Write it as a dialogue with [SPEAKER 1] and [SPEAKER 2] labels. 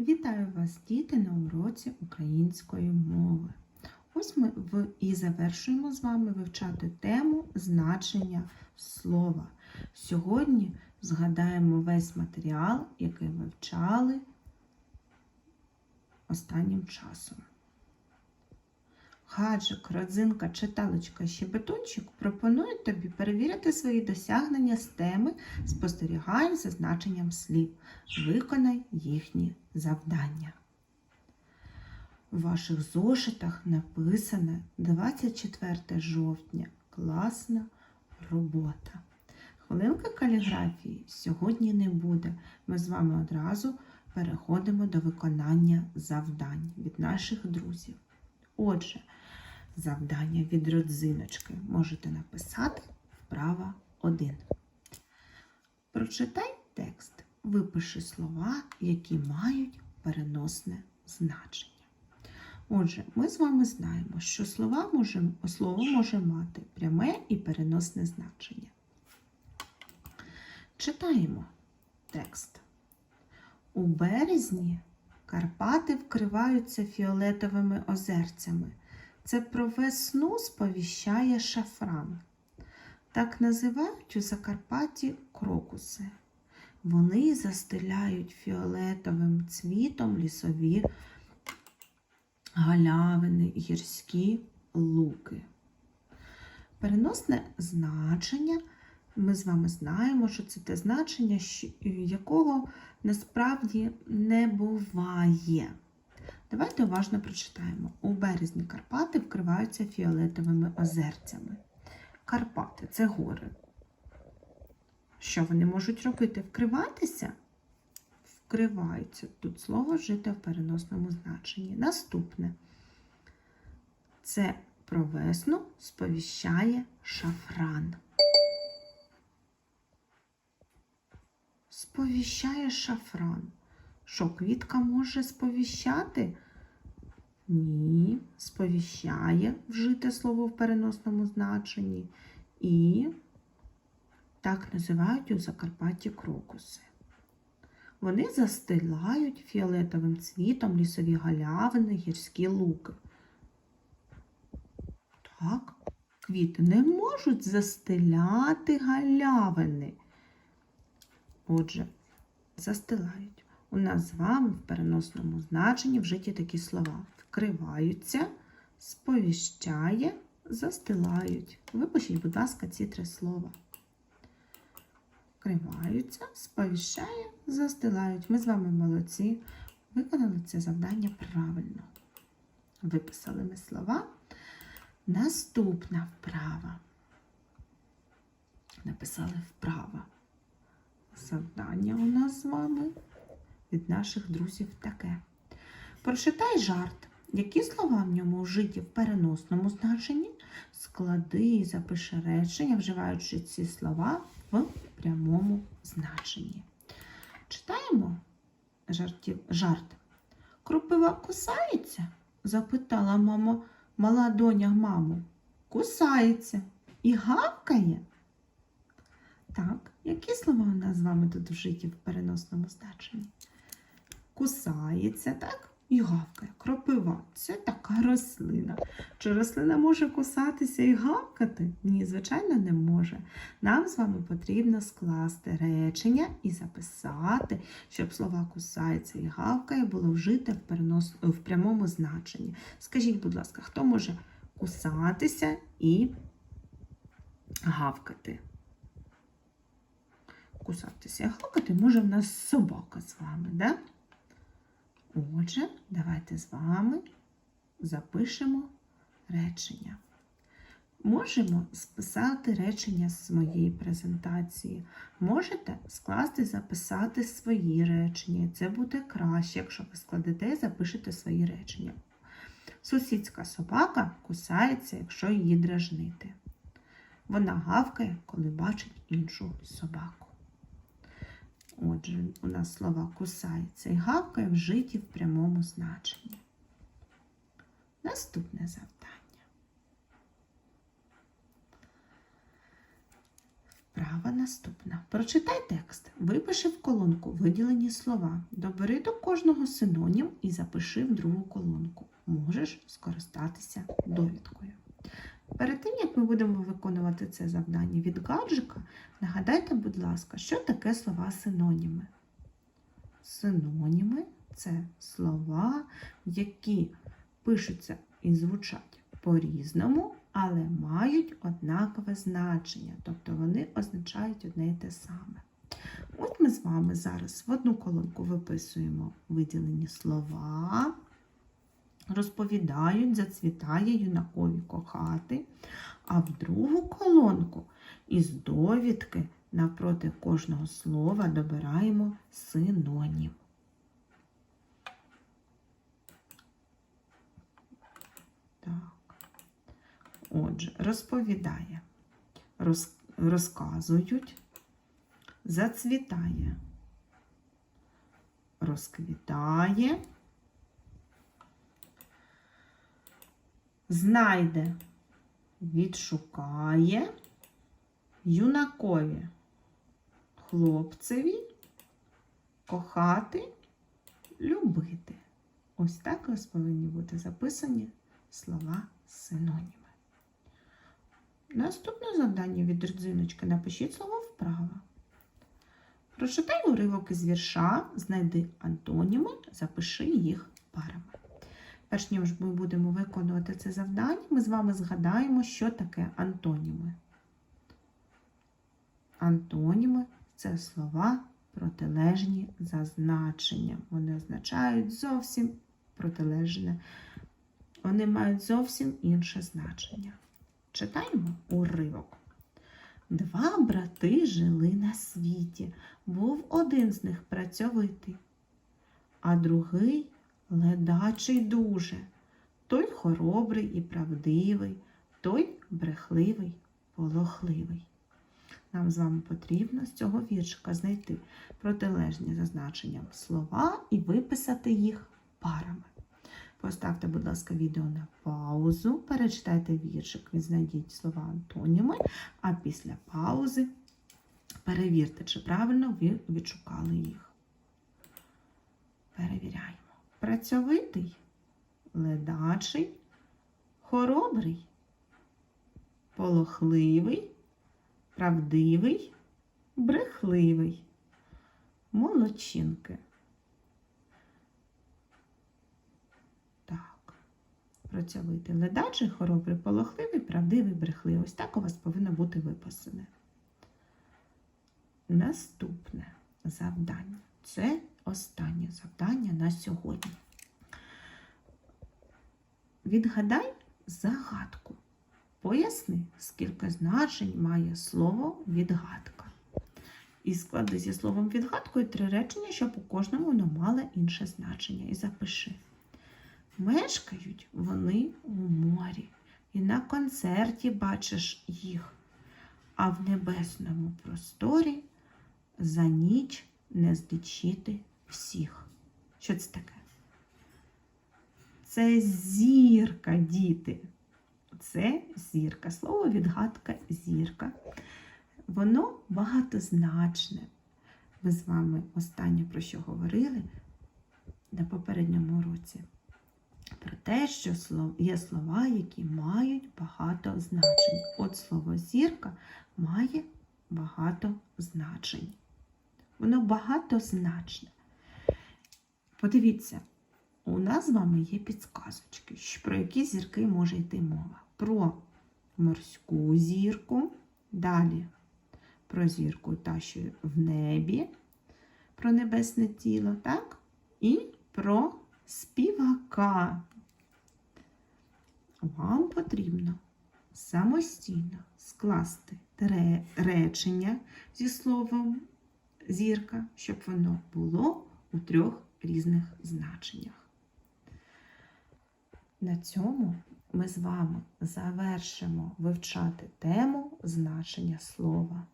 [SPEAKER 1] Вітаю вас, діти, на уроці української мови. Ось ми в, і завершуємо з вами вивчати тему значення слова. Сьогодні згадаємо весь матеріал, який вивчали останнім часом. Хаджик, родзинка, читалочка, щебетунчик пропонують тобі перевірити свої досягнення з теми Спостерігай за значенням слів. Виконай їхні завдання. У ваших зошитах написано 24 жовтня. Класна робота. Хвилинки каліграфії сьогодні не буде. Ми з вами одразу переходимо до виконання завдань від наших друзів. Отже, завдання від родзиночки можете написати вправа 1. Прочитай текст, випиши слова, які мають переносне значення. Отже, ми з вами знаємо, що слова може, слово може мати пряме і переносне значення. Читаємо текст. У березні Карпати вкриваються фіолетовими озерцями. Це про весну сповіщає шафран. Так називають у Закарпатті крокуси. Вони застеляють фіолетовим цвітом лісові галявини, гірські луки. Переносне значення. Ми з вами знаємо, що це те значення, якого насправді не буває. Давайте уважно прочитаємо. У березні Карпати вкриваються фіолетовими озерцями. Карпати це гори. Що вони можуть робити? Вкриватися? Вкриваються. Тут слово жити в переносному значенні. Наступне. Це про весну сповіщає шафран. Сповіщає шафран. Що квітка може сповіщати? Ні, сповіщає вжите слово в переносному значенні. І так називають у Закарпатті крокуси. Вони застилають фіолетовим цвітом лісові галявини, гірські луки. Так, квіти не можуть застиляти галявини. Отже, застилають. У нас з вами в переносному значенні вжиті такі слова. Вкриваються, сповіщає, застилають. Випишіть, будь ласка, ці три слова. Вкриваються, сповіщає, застилають. Ми з вами молодці. Виконали це завдання правильно. Виписали ми слова. Наступна вправа. Написали вправа. Завдання у нас з вами від наших друзів таке. Прочитай жарт, які слова в ньому вжиті в переносному значенні, склади і запиши речення, вживаючи ці слова в прямому значенні. Читаємо жартів, жарт. Кропива кусається? запитала мама, мала доня маму. Кусається і гавкає. Так, які слова у нас з вами тут вжиті в переносному значенні? Кусається, так? І гавкає. Кропива це така рослина. Чи рослина може кусатися і гавкати? Ні, звичайно, не може. Нам з вами потрібно скласти речення і записати, щоб слова кусається і гавкає було вжите в, перенос... в прямому значенні. Скажіть, будь ласка, хто може кусатися і гавкати? Кусатися і гавкати може в нас собака з вами, да? Отже, давайте з вами запишемо речення. Можемо списати речення з моєї презентації. Можете скласти, записати свої речення. Це буде краще, якщо ви складете і запишете свої речення. Сусідська собака кусається, якщо її дражнити. Вона гавкає, коли бачить іншу собаку. Отже, у нас слова кусається і гавкає вжиті в прямому значенні. Наступне завдання. Вправа наступна. Прочитай текст. Випиши в колонку виділені слова. Добери до кожного синонім і запиши в другу колонку. Можеш скористатися довідкою. Перед тим, як ми будемо виконувати це завдання від гаджика, нагадайте, будь ласка, що таке слова синоніми. Синоніми це слова, які пишуться і звучать по-різному, але мають однакове значення, тобто вони означають одне і те саме. От ми з вами зараз в одну колонку виписуємо виділені слова, розповідають, зацвітає юнакові кохати, а в другу колонку із довідки навпроти кожного слова добираємо синонім. Так. Отже, розповідає, роз, розказують, зацвітає, розквітає, знайде, відшукає, юнакові, хлопцеві, кохати, любити. Ось так ось повинні бути записані слова синоніми. Наступне завдання від родзиночки напишіть слово вправо. Прочитай уривок із вірша, знайди антоніми, запиши їх парами. Перш ніж ми будемо виконувати це завдання, ми з вами згадаємо, що таке антоніми. Антоніми це слова протилежні за значенням. Вони означають зовсім протилежне. Вони мають зовсім інше значення. Читаємо уривок. Два брати жили на світі. Був один з них працьовитий, а другий ледачий дуже. Той хоробрий і правдивий, той брехливий, полохливий. Нам з вами потрібно з цього віршика знайти протилежні за значенням слова і виписати їх парами. Поставте, будь ласка, відео на паузу, перечитайте віршик, відзнайдіть слова антоніми, а після паузи перевірте, чи правильно ви відшукали їх. Перевіряємо. Працьовитий, ледачий, хоробрий, полохливий, правдивий, брехливий, молодчинки. Так. Працьовитий ледачий, хоробрий, полохливий, правдивий, брехливий. Ось так у вас повинно бути виписане. Наступне завдання. Це останнє завдання на сьогодні. Відгадай загадку. Поясни, скільки значень має слово відгадка. І склади зі словом відгадкою три речення, щоб у кожному воно мало інше значення. І запиши. Мешкають вони у морі, і на концерті бачиш їх, а в небесному просторі за ніч не злічити всіх. Що це таке? Це зірка, діти. Це зірка. Слово відгадка зірка. Воно багатозначне. Ми з вами останнє про що говорили на попередньому уроці. Про те, що є слова, які мають багато значень. От слово зірка має багато значень. Воно багатозначне. Подивіться, у нас з вами є підсказочки, про які зірки може йти мова. Про морську зірку, далі про зірку та що в небі, про небесне тіло, так? І про співака. Вам потрібно самостійно скласти речення зі словом зірка, щоб воно було у трьох різних значеннях. На цьому ми з вами завершимо вивчати тему значення слова.